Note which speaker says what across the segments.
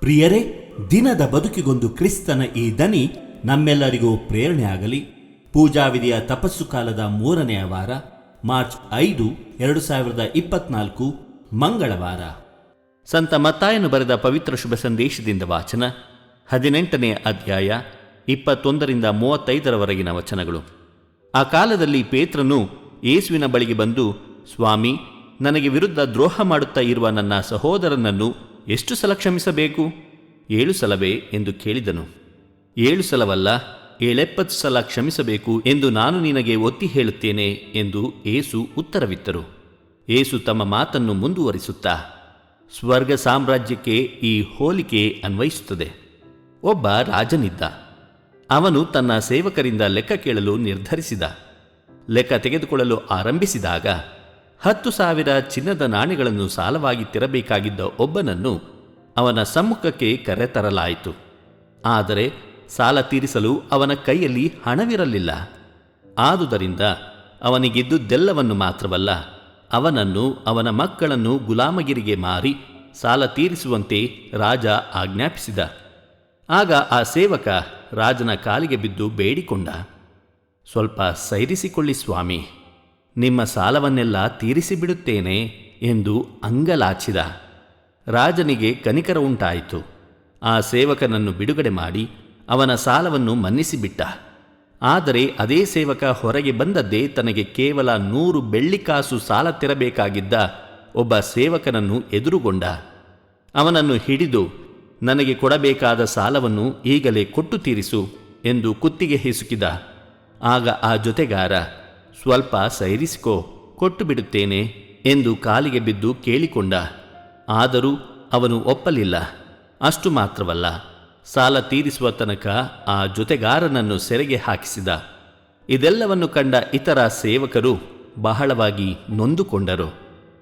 Speaker 1: ಪ್ರಿಯರೇ, ದಿನದ ಬದುಕಿಗೊಂದು ಕ್ರಿಸ್ತನ ಈ ದನಿ ನಮ್ಮೆಲ್ಲರಿಗೂ ಪ್ರೇರಣೆ ಪ್ರೇರಣೆಯಾಗಲಿ ಪೂಜಾವಿಧಿಯ ತಪಸ್ಸು ಕಾಲದ ಮೂರನೆಯ ವಾರ, ಮಾರ್ಚ್ ಐದು, ಎರಡು ಸಾವಿರದ ಇಪ್ಪತ್ನಾಲ್ಕು, ಮಂಗಳವಾರ. ಸಂತ ಮತ್ತಾಯನು ಬರೆದ ಪವಿತ್ರ ಶುಭ ಸಂದೇಶದಿಂದ ವಾಚನ, ಹದಿನೆಂಟನೇ ಅಧ್ಯಾಯ, ಇಪ್ಪತ್ತೊಂದರಿಂದ ಮೂವತ್ತೈದರವರೆಗಿನ ವಚನಗಳು. ಆ ಕಾಲದಲ್ಲಿ ಪೇತ್ರನು ಯೇಸುವಿನ ಬಳಿಗೆ ಬಂದು, ಸ್ವಾಮಿ, ನನಗೆ ವಿರುದ್ಧ ದ್ರೋಹ ಮಾಡುತ್ತಾ ಇರುವ ನನ್ನ ಸಹೋದರನನ್ನು ಎಷ್ಟು ಸಲ ಕ್ಷಮಿಸಬೇಕು? ಏಳು ಸಲವೇ ಎಂದು ಕೇಳಿದನು. ಏಳು ಸಲವಲ್ಲ, ಏಳೆಪ್ಪತ್ತು ಸಲ ಕ್ಷಮಿಸಬೇಕು ಎಂದು ನಾನು ನಿನಗೆ ಒತ್ತಿ ಹೇಳುತ್ತೇನೆ ಎಂದು ಏಸು ಉತ್ತರವಿತ್ತರು. ಏಸು ತಮ್ಮ ಮಾತನ್ನು ಮುಂದುವರಿಸುತ್ತಾ, ಸ್ವರ್ಗ ಸಾಮ್ರಾಜ್ಯಕ್ಕೆ ಈ ಹೋಲಿಕೆ ಅನ್ವಯಿಸುತ್ತದೆ. ಒಬ್ಬ ರಾಜನಿದ್ದ. ಅವನು ತನ್ನ ಸೇವಕರಿಂದ ಲೆಕ್ಕ ಕೇಳಲು ನಿರ್ಧರಿಸಿದ. ಲೆಕ್ಕ ತೆಗೆದುಕೊಳ್ಳಲು ಆರಂಭಿಸಿದಾಗ ಹತ್ತು ಸಾವಿರ ಚಿನ್ನದ ನಾಣ್ಯಗಳನ್ನು ಸಾಲವಾಗಿ ತಿರಬೇಕಾಗಿದ್ದ ಒಬ್ಬನನ್ನು ಅವನ ಸಮ್ಮುಖಕ್ಕೆ ಕರೆತರಲಾಯಿತು. ಆದರೆ ಸಾಲ ತೀರಿಸಲು ಅವನ ಕೈಯಲ್ಲಿ ಹಣವಿರಲಿಲ್ಲ. ಆದುದರಿಂದ ಅವನಿಗಿದ್ದುದೆಲ್ಲವನ್ನು ಮಾತ್ರವಲ್ಲ, ಅವನನ್ನು ಅವನ ಮಕ್ಕಳನ್ನು ಗುಲಾಮಗಿರಿಗೆ ಮಾರಿ ಸಾಲ ತೀರಿಸುವಂತೆ ರಾಜ ಆಜ್ಞಾಪಿಸಿದ. ಆಗ ಆ ಸೇವಕ ರಾಜನ ಕಾಲಿಗೆ ಬಿದ್ದು ಬೇಡಿಕೊಂಡ. ಸ್ವಲ್ಪ ಸೈರಿಸಿಕೊಳ್ಳಿ ಸ್ವಾಮಿ. ನಿಮ್ಮ ಸಾಲವನ್ನೆಲ್ಲ ತೀರಿಸಿಬಿಡುತ್ತೇನೆ ಎಂದು ಅಂಗಲಾಚಿದ. ರಾಜನಿಗೆ ಕನಿಕರ ಉಂಟಾಯಿತು. ಆ ಸೇವಕನನ್ನು ಬಿಡುಗಡೆ ಮಾಡಿ ಅವನ ಸಾಲವನ್ನು ಮನ್ನಿಸಿಬಿಟ್ಟ. ಆದರೆ ಅದೇ ಸೇವಕ ಹೊರಗೆ ಬಂದದ್ದೇ ತನಗೆ ಕೇವಲ ನೂರು ಬೆಳ್ಳಿಕಾಸು ಸಾಲ ತೆರಬೇಕಾಗಿದ್ದ ಒಬ್ಬ ಸೇವಕನನ್ನು ಎದುರುಗೊಂಡ. ಅವನನ್ನು ಹಿಡಿದು, ನನಗೆ ಕೊಡಬೇಕಾದ ಸಾಲವನ್ನು ಈಗಲೇ ಕೊಟ್ಟು ತೀರಿಸು ಎಂದು ಕುತ್ತಿಗೆ ಹಿಸುಕಿದ. ಆಗ ಆ ಜೊತೆಗಾರ ಸ್ವಲ್ಪ ಸೈರಿಸಿಕೋ, ಕೊಟ್ಟು ಬಿಡುತ್ತೇನೆ ಎಂದು ಕಾಲಿಗೆ ಬಿದ್ದು ಕೇಳಿಕೊಂಡ. ಆದರೂ ಅವನು ಒಪ್ಪಲಿಲ್ಲ. ಅಷ್ಟು ಮಾತ್ರವಲ್ಲ, ಸಾಲ ತೀರಿಸುವ ತನಕ ಆ ಜೊತೆಗಾರನನ್ನು ಸೆರೆಗೆ ಹಾಕಿಸಿದ. ಇದೆಲ್ಲವನ್ನು ಕಂಡ ಇತರ ಸೇವಕರು ಬಹಳವಾಗಿ ನೊಂದುಕೊಂಡರು.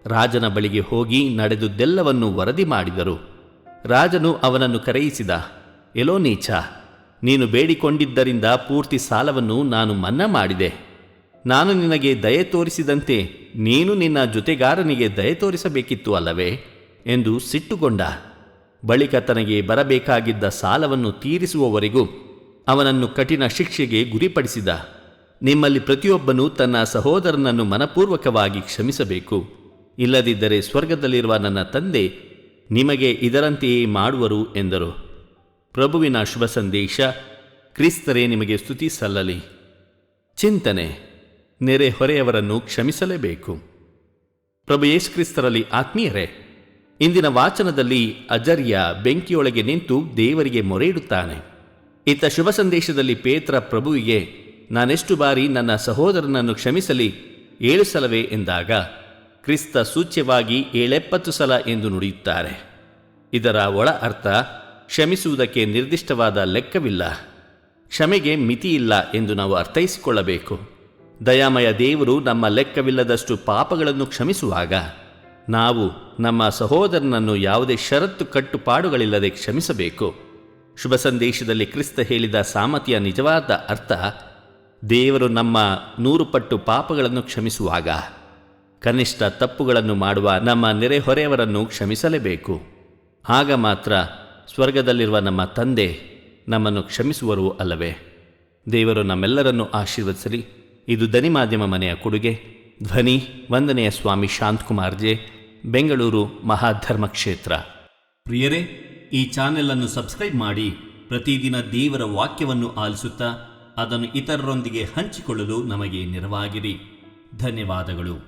Speaker 1: ರಾಜನ ಬಳಿಗೆ ಹೋಗಿ ನಡೆದುದೆಲ್ಲವನ್ನು ವರದಿ ಮಾಡಿದರು. ರಾಜನು ಅವನನ್ನು ಕರೆಯಿಸಿದ, ಎಲೋ ನೀಚ, ನೀನು ಬೇಡಿಕೊಂಡಿದ್ದರಿಂದ ಪೂರ್ತಿ ಸಾಲವನ್ನು ನಾನು ಮನ್ನಾ ಮಾಡಿದೆ. ನಾನು ನಿನಗೆ ದಯೆ ತೋರಿಸಿದಂತೆ ನೀನು ನಿನ್ನ ಜೊತೆಗಾರನಿಗೆ ದಯೆ ತೋರಿಸಬೇಕಿತ್ತು ಅಲ್ಲವೇ? ಎಂದು ಸಿಟ್ಟುಗೊಂಡ. ಬಳಿಕ ತನಗೆ ಬರಬೇಕಾಗಿದ್ದ ಸಾಲವನ್ನು ತೀರಿಸುವವರೆಗೂ ಅವನನ್ನು ಕಠಿಣ ಶಿಕ್ಷೆಗೆ ಗುರಿಪಡಿಸಿದ. ನಿಮ್ಮಲ್ಲಿ ಪ್ರತಿಯೊಬ್ಬನೂ ತನ್ನ ಸಹೋದರನನ್ನು ಮನಪೂರ್ವಕವಾಗಿ ಕ್ಷಮಿಸಬೇಕು. ಇಲ್ಲದಿದ್ದರೆ ಸ್ವರ್ಗದಲ್ಲಿರುವ ನನ್ನ ತಂದೆ ನಿಮಗೆ ಇದರಂತೆಯೇ ಮಾಡುವರು ಎಂದರು. ಪ್ರಭುವಿನ ಶುಭ ಸಂದೇಶ, ಕ್ರಿಸ್ತರೇ ನಿಮಗೆ ಸ್ತುತಿ ಸಲ್ಲಲಿ. ಚಿಂತನೆ. ನೆರೆಹೊರೆಯವರನ್ನು ಕ್ಷಮಿಸಲೇಬೇಕು. ಪ್ರಭು ಯೇಸುಕ್ರಿಸ್ತರಲ್ಲಿ ಆತ್ಮೀಯರೇ, ಇಂದಿನ ವಾಚನದಲ್ಲಿ ಅಜರ್ಯ ಬೆಂಕಿಯೊಳಗೆ ನಿಂತು ದೇವರಿಗೆ ಮೊರೆ ಇಡುತ್ತಾನೆ ಇತ್ತ ಶುಭ ಸಂದೇಶದಲ್ಲಿ ಪೇತ್ರ ಪ್ರಭುವಿಗೆ, ನಾನೆಷ್ಟು ಬಾರಿ ನನ್ನ ಸಹೋದರನನ್ನು ಕ್ಷಮಿಸಲಿ ಏಳು ಸಲವೇ ಎಂದಾಗ ಕ್ರಿಸ್ತ ಸೂಚ್ಯವಾಗಿ ಏಳೆಪ್ಪತ್ತು ಸಲ ಎಂದು ನುಡಿಯುತ್ತಾರೆ. ಇದರ ಒಳ ಅರ್ಥ ಕ್ಷಮಿಸುವುದಕ್ಕೆ ನಿರ್ದಿಷ್ಟವಾದ ಲೆಕ್ಕವಿಲ್ಲ. ಕ್ಷಮೆಗೆ ಮಿತಿಯಿಲ್ಲ ಎಂದು ನಾವು ಅರ್ಥೈಸಿಕೊಳ್ಳಬೇಕು. ದಯಾಮಯ ದೇವರು ನಮ್ಮ ಲೆಕ್ಕವಿಲ್ಲದಷ್ಟು ಪಾಪಗಳನ್ನು ಕ್ಷಮಿಸುವಾಗ ನಾವು ನಮ್ಮ ಸಹೋದರನನ್ನು ಯಾವುದೇ ಷರತ್ತು ಕಟ್ಟುಪಾಡುಗಳಿಲ್ಲದೆ ಕ್ಷಮಿಸಬೇಕು. ಶುಭ ಸಂದೇಶದಲ್ಲಿ ಕ್ರಿಸ್ತ ಹೇಳಿದ ಸಾಮತಿಯ ನಿಜವಾದ ಅರ್ಥ, ದೇವರು ನಮ್ಮ ನೂರು ಪಟ್ಟು ಪಾಪಗಳನ್ನು ಕ್ಷಮಿಸುವಾಗ ಕನಿಷ್ಠ ತಪ್ಪುಗಳನ್ನು ಮಾಡುವ ನಮ್ಮ ನೆರೆಹೊರೆಯವರನ್ನು ಕ್ಷಮಿಸಲೇಬೇಕು. ಆಗ ಮಾತ್ರ ಸ್ವರ್ಗದಲ್ಲಿರುವ ನಮ್ಮ ತಂದೆ ನಮ್ಮನ್ನು ಕ್ಷಮಿಸುವರು ಅಲ್ಲವೇ? ದೇವರು ನಮ್ಮೆಲ್ಲರನ್ನು ಆಶೀರ್ವದಿಸಲಿ. ಇದು ಧನಿ ಮಾಧ್ಯಮ ಮನೆಯ ಕೊಡುಗೆ. ಧ್ವನಿ ವಂದನೆಯ ಸ್ವಾಮಿ ಶಾಂತಕುಮಾರ್ ಜೆ ಬೆಂಗಳೂರು ಮಹಾಧರ್ಮ ಕ್ಷೇತ್ರ. ಪ್ರಿಯರೇ, ಈ ಚಾನೆಲ್ ಅನ್ನು ಸಬ್ಸ್ಕ್ರೈಬ್ ಮಾಡಿ, ಪ್ರತಿದಿನ ದೇವರ ವಾಕ್ಯವನ್ನು ಆಲಿಸುತ್ತಾ, ಅದನ್ನು ಇತರರೊಂದಿಗೆ ಹಂಚಿಕೊಳ್ಳಲು ನಮಗೆ ನೆರವಾಗಿರಿ ಧನ್ಯವಾದಗಳು.